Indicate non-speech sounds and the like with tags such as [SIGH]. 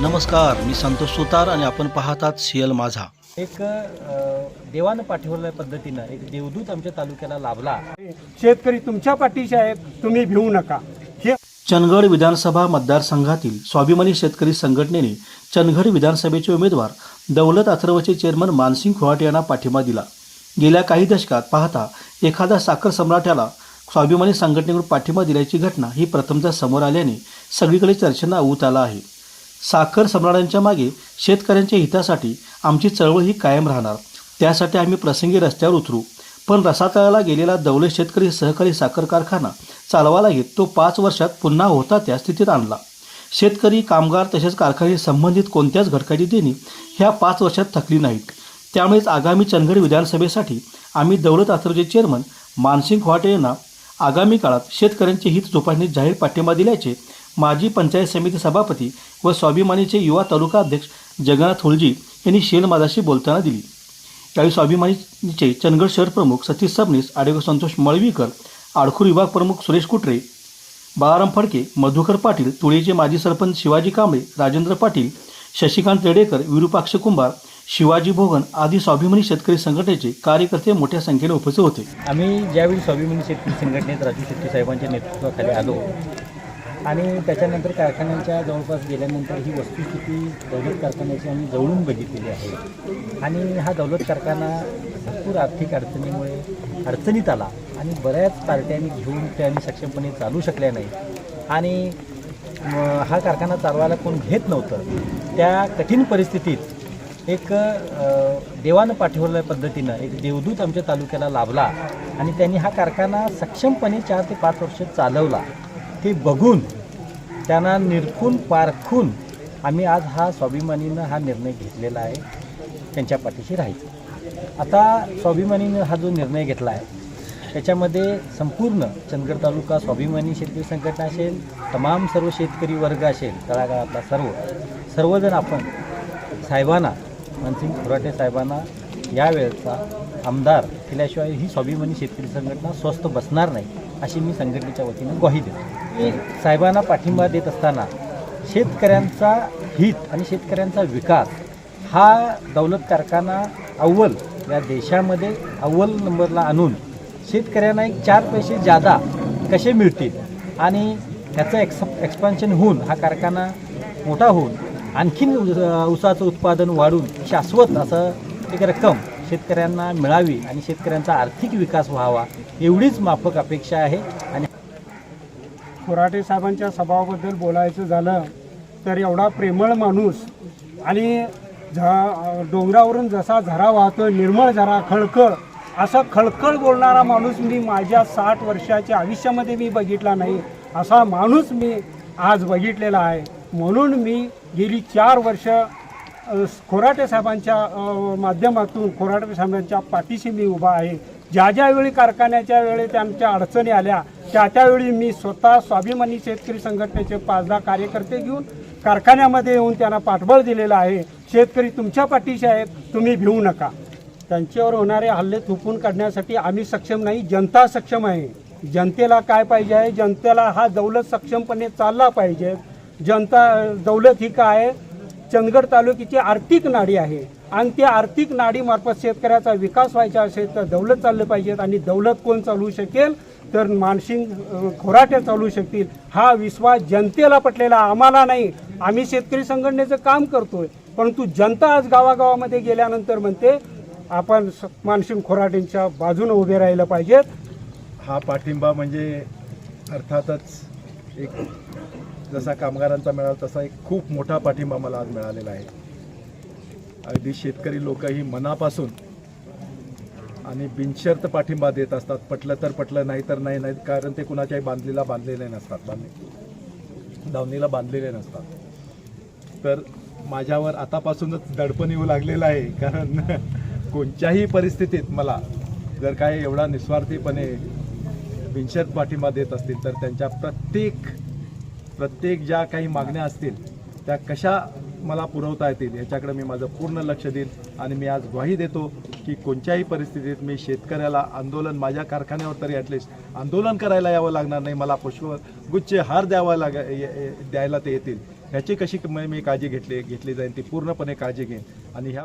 नमस्कार मी संतोष सुतार आणि आपण पाहतात सीएल माझा. एक देवानं पाठवलेल्या पद्धतीनं एक देवदूत आमच्या तालुक्याला लाभला. शेतकरी तुमच्या पाठीशी आहेत तुम्ही भिवू नका. चंदगड विधानसभा मतदारसंघातील स्वाभिमानी शेतकरी संघटनेने चंदगड विधानसभेचे उमेदवार दौलत अथर्वचे चेअरमन मानसिंग खोहाटे यांना पाठिंबा दिला. गेल्या काही दशकात पाहता एखाद्या साखर सम्राटाला स्वाभिमानी संघटनेकडून पाठिंबा दिल्याची घटना ही प्रथमतः समोर आल्याने सगळीकडे चर्चेंना ऊत आला आहे. साखर सम्राटांच्या मागे शेतकऱ्यांच्या हितासाठी आमची चळवळ ही कायम राहणार. त्यासाठी आम्ही प्रसंगी रस्त्यावर उतरू. पण रसातळाला गेलेला दौले शेतकरी सहकारी साखर कारखाना चालवायला घेत तो पाच वर्षात पुन्हा होता त्या स्थितीत आणला. शेतकरी कामगार तसेच कारखाने संबंधित कोणत्याच घटकाची देणी ह्या पाच वर्षात थकली नाहीत. त्यामुळेच आगामी चंदगड विधानसभेसाठी आम्ही दौलत आथरचे चेअरमन मानसिंग खोहाटे यांना आगामी काळात शेतकऱ्यांचे हित जोपासण्यास जाहीर पाठिंबा दिल्याचे माजी पंचायत समिती सभापती व स्वाभिमानीचे युवा तालुका अध्यक्ष जगन्नाथ हुलजी यांनी शेलमाजाशी बोलताना दिली. यावेळी स्वाभिमानीचे चंदगड शहर प्रमुख सतीश सबनीस आडवे संतोष मळवीकर आडखूर विभाग प्रमुख सुरेश कुटरे बाळाराम फडके मधुकर पाटील तुळेचे माजी सरपंच शिवाजी कांबळे राजेंद्र पाटील शशिकांत रेडेकर विरूपाक्ष कुंभार शिवाजी भोगन आदी स्वाभिमानी शेतकरी संघटनेचे कार्यकर्ते मोठ्या संख्येने उपस्थित होते. आम्ही ज्यावेळी स्वाभिमानी शेतकरी संघटनेत राजू शेट्टी साहेबांच्या नेतृत्वाखाली आलो आणि त्याच्यानंतर कारखान्यांच्या जवळपास गेल्यानंतर ही वस्तुस्थिती दौलत कारखान्याची आम्ही जवळून बघितलेली आहे. आणि हा दौलत कारखाना भरपूर आर्थिक अडचणीमुळे अडचणीत आला आणि बऱ्याच पार्ट्यांनी घेऊन ते आम्ही सक्षमपणे चालू शकल्या नाही. आणि हा कारखाना चालवायला कोण घेत नव्हतं. त्या कठीण परिस्थितीत एक देवानं पाठवलेल्या पद्धतीनं एक देवदूत आमच्या तालुक्याला लाभला आणि त्यांनी हा कारखाना सक्षमपणे चार ते पाच वर्ष चालवला. ती बघून त्यांना निरखून पारखून आम्ही आज हा स्वाभिमानीनं हा निर्णय घेतलेला आहे त्यांच्या पाठीशी राहायचं. आता स्वाभिमानीनं हा जो निर्णय घेतला आहे त्याच्यामध्ये संपूर्ण चंदगड तालुका स्वाभिमानी शेतकरी संघटना असेल तमाम सर्व शेतकरी वर्ग असेल तळागाळातला सर्व सर्वजण आपण साहेबांना मनसिंग खुराटे साहेबांना यावेळेचा आमदार केल्याशिवाय ही स्वाभिमानी शेतकरी संघटना स्वस्त बसणार नाही अशी मी संघटनेच्या वतीनं ग्वाही देतो. साहेबांना पाठिंबा देत असताना शेतकऱ्यांचा हित आणि शेतकऱ्यांचा विकास हा दौलत कारखाना अव्वल या देशामध्ये अव्वल नंबरला आणून शेतकऱ्यांना एक चार पैसे जादा कसे मिळतील आणि त्याचं एक्स एक्सपान्शन होऊन हा कारखाना मोठा होऊन आणखीन उसाचं ऊसाचं उत्पादन वाढून शाश्वत असं एक रक्कम शेतकऱ्यांना मिळावी आणि शेतकऱ्यांचा आर्थिक विकास व्हावा एवढीच माफक अपेक्षा आहे. आणि कोराटे साहेबांच्या स्वभावाबद्दल बोलायचं झालं तर एवढा प्रेमळ माणूस आणि झ डोंगरावरून जसा झरा वाहतो निर्मळ झरा खळखळ असा खळखळ बोलणारा माणूस मी माझ्या साठ वर्षाच्या आयुष्यामध्ये मी बघितला नाही. असा माणूस मी आज बघितलेला आहे. म्हणून मी गेली चार वर्ष खोराटे साहेबांच्या माध्यमातून खोराटे साहेबांच्या पाठीशी मी उभा आहे. ज्या ज्यावेळी कारखान्याच्या वेळी त्यांच्या अडचणी आल्या त्या त्यावेळी मी स्वतः स्वाभिमानी शेतकरी संघटनेचे पाच दहा कार्यकर्ते घेऊन कारखान्यामध्ये येऊन त्यांना पाठबळ दिलेलं आहे. शेतकरी तुमच्या पाठीशी आहेत तुम्ही भिवू नका. त्यांच्यावर होणारे हल्ले थोपून काढण्यासाठी आम्ही सक्षम नाही जनता सक्षम आहे. जनतेला काय पाहिजे आहे? जनतेला हा दौलत सक्षमपणे चालला पाहिजे. जनता दौलत ही काय आहे? चंदगड तालुक्याची आर्थिक नाडी आहे. आणि त्या आर्थिक नाडीमार्फत शेतकऱ्याचा विकास व्हायचा असेल तर दौलत चाललं पाहिजेत आणि दौलत कोण चालवू शकेल? तर मानसिंग अ, खोराटे शकतील. हा विश्वास जनतेला पटलेला आम्हाला नाही. आम्ही शेतकरी संघटनेचं काम करतोय. परंतु जनता आज गावागावामध्ये गेल्यानंतर म्हणते आपण स- मानसिंग खोराटेंच्या बाजूने उभे राहिलं पाहिजेत. हा पाठिंबा म्हणजे अर्थातच एक जसा कामगारांचा मिळाला तसा एक खूप मोठा पाठिंबा मला आज मिळालेला आहे. अगदी शेतकरी लोकही मनापासून आणि बिनशर्त पाठिंबा देत असतात. पटलं तर पटलं नाही तर नाही नाही कारण ते कुणाच्याही बांधलेला बांधलेले नसतात. बांधले दावणीला बांधलेले नसतात. तर माझ्यावर आतापासूनच दडपण येऊ लागलेलं आहे कारण [LAUGHS] कोणत्याही परिस्थितीत मला जर काय एवढा निस्वार्थीपणे बिनशर्त पाठिंबा देत असतील तर त्यांच्या प्रत्येक प्रत्येक ज्या काही मागण्या असतील त्या कशा मला पुरवता येतील याच्याकडे मी माझं पूर्ण लक्ष देईन आणि मी आज ग्वाही देतो की कोणत्याही परिस्थितीत मी शेतकऱ्याला आंदोलन माझ्या कारखान्यावर तरी ॲटलिस्ट आंदोलन करायला यावं लागणार नाही मला पुष्पगुच्छ हार द्यावा लाग द्यायला ते येतील. ह्याची कशी मी काळजी घेतली घेतली जाईल ती पूर्णपणे काळजी घेईन. आणि ह्या